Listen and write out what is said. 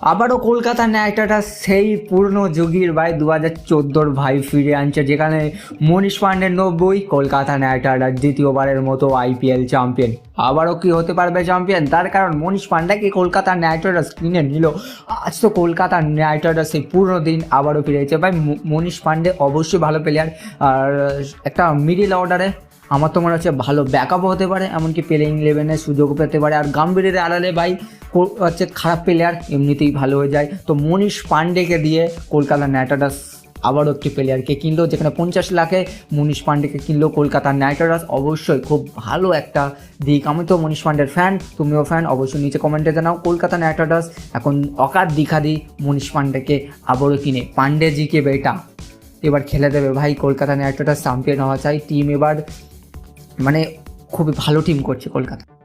আবারও কলকাতা নাইট সেই পুরনো যুগের ভাই দু হাজার চোদ্দোর ভাই ফিরে আনছে, যেখানে মনীষ পাণ্ডের নব্বই, কলকাতা নাইট দ্বিতীয়বারের মতো আইপিএল চ্যাম্পিয়ন আবারও কি হতে পারবে চ্যাম্পিয়ন তার কারণ মনীষ পাণ্ডাকে কলকাতা নাইট রাইডার্স কিনে নিল। আজ তো কলকাতা নাইট রাইডার্স সেই পুরনো দিন আবারও ফিরেছে। ভাই, ম- মনীষ পাণ্ডে অবশ্যই ভালো প্লেয়ার আর একটা মিডিল অর্ডারে আমার তো মনে হচ্ছে ভালো ব্যাকআপও হতে পারে, এমনকি প্লেইং ইলেভেনের সুযোগও পেতে পারে। আর গাম্ভীরের আড়ালে ভাই হচ্ছে খারাপ প্লেয়ার এমনিতেই ভালো হয়ে যায়। তো মনীষ পাণ্ডেকে দিয়ে কলকাতা নাইট রাইডার্স আবারও একটি প্লেয়ারকে কিনলো, যেখানে পঞ্চাশ লাখে মনীষ পাণ্ডেকে কিনলো কলকাতা নাইট অবশ্যই খুব ভালো একটা দিক। আমি তো মনীষ পাণ্ডের ফ্যান তুমিও ফ্যান অবশ্যই নিচে কমেন্টে জানাও। কলকাতা নাইট রাইডার্স এখন অকার দিখা দিই মনীষ পাণ্ডেকে আবারও কিনে। পাণ্ডেজিকে বেটা? এবার খেলে দেবে ভাই, কলকাতা নাইট চ্যাম্পিয়ন হওয়া চাই। টিম এবার মানে খুবই ভালো টিম করছে কলকাতা।